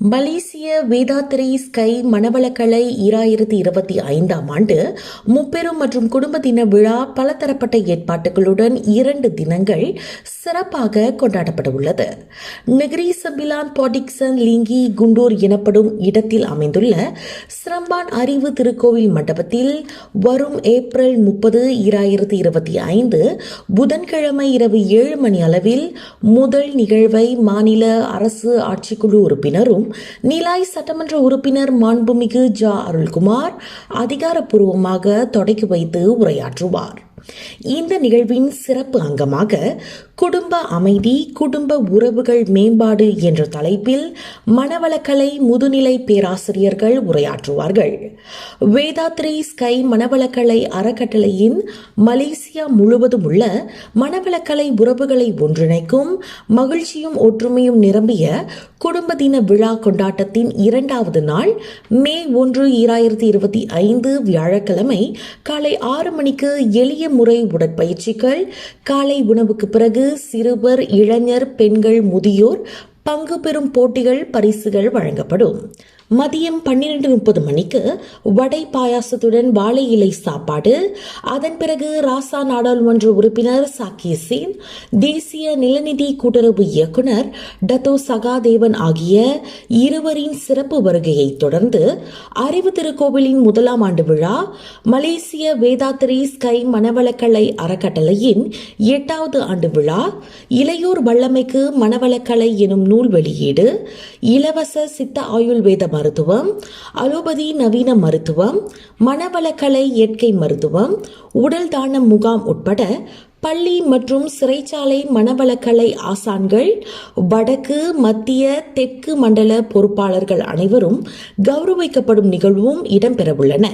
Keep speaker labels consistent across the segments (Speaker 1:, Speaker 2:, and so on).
Speaker 1: மலேசிய Vethathiri sky மணவளக்கலை ஈராயிரத்தி இருபத்தி ஐந்தாம் ஆண்டு முப்பெரும் மற்றும் குடும்ப தின விழா பலதரப்பட்ட ஏற்பாட்டுகளுடன் இரண்டு தினங்கள் சிறப்பாக கொண்டாடப்பட உள்ளது நெகிரி சபிலான் பாடிக்சன் லிங்கி குண்டூர் எனப்படும் இடத்தில் அமைந்துள்ள சிரம்பான் அறிவு திருக்கோவில் மண்டபத்தில் வரும் ஏப்ரல் முப்பது ஈராயிரத்தி இருபத்தி ஐந்து புதன்கிழமை இரவு ஏழு மணி அளவில் முதல் நிகழ்வை மாநில அரசு ஆட்சிக்குழு உறுப்பினரும் நிலாய் சட்டமன்ற உறுப்பினர் மாண்புமிகு ஜா அருள்குமார் அதிகாரப்பூர்வமாக தொடக்கி வைத்து உரையாற்றுவார். இந்த நிகழ்வின் சிறப்பு அங்கமாக குடும்ப அமைதி குடும்ப உறவுகள் மேம்பாடு என்ற தலைப்பில் மனவளக்கலை முதுநிலை பேராசிரியர்கள் உரையாற்றுவார்கள். வேதாத்ரி ஸ்கை மனவளக்கலை அறக்கட்டளையின் மலேசியா முழுவதும் உள்ள மனவளக்கலை உறவுகளை ஒன்றிணைக்கும் மகிழ்ச்சியும் ஒற்றுமையும் நிரம்பிய குடும்ப தின விழா கொண்டாட்டத்தின் இரண்டாவது நாள் மே ஒன்று ஈராயிரத்தி இருபத்தி ஐந்து வியாழக்கிழமை காலை ஆறு மணிக்கு எளிய முறை உடற்பயிற்சிகள் காலை உணவுக்கு பிறகு சிறுவர் இளைஞர் பெண்கள் முதியோர் பங்கு பெறும் போட்டிகள் பரிசுகள் வழங்கப்படும். மதியம் பன்னிரண்டு முப்பது மணிக்கு வடை பாயாசத்துடன் வாழை இலை சாப்பாடு. அதன் பிறகு ராசா நாடாளுமன்ற உறுப்பினர் சாக்கியசீன் தேசிய நிலநிதி கூட்டுறவு இயக்குனர் டத்தோ சகாதேவன் ஆகிய இருவரின் சிறப்பு வருகையை தொடர்ந்து அறிவு திருக்கோவிலின் முதலாம் ஆண்டு விழா மலேசிய வேதாத்திரி ஸ்கை மனவளக்கலை அறக்கட்டளையின் எட்டாவது ஆண்டு விழா இளையோர் வல்லமைக்கு மனவளக்கலை எனும் நூல் வெளியீடு இலவச சித்த ஆயுள்வேத மருத்துவம் அலோபதி நவீன மருத்துவம் மனவளக்கலை இயற்கை மருத்துவம் உடல் தான முகாம் உட்பட பள்ளி மற்றும் சிறைச்சாலை மனவளக்கலை ஆசான்கள் வடக்கு மத்திய தெற்கு மண்டல பொறுப்பாளர்கள் அனைவரும் கௌரவிக்கப்படும் நிகழ்வும் இடம்பெறவுள்ளன.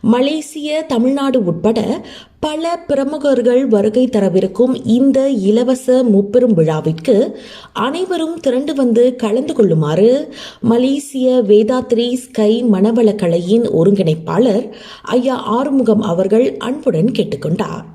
Speaker 1: மலேசிய தமிழ்நாடு உட்பட பல பிரமுகர்கள் வருகை தரவிருக்கும் இந்த இலவச முப்பெரும் விழாவிற்கு அனைவரும் திரண்டு வந்து கலந்து கொள்ளுமாறு மலேசிய வேதாத்ரி ஸ்கை மனவளக்கலையின் ஒருங்கிணைப்பாளர் ஐயா ஆறுமுகம் அவர்கள் அன்புடன் கேட்டுக்கொண்டார்.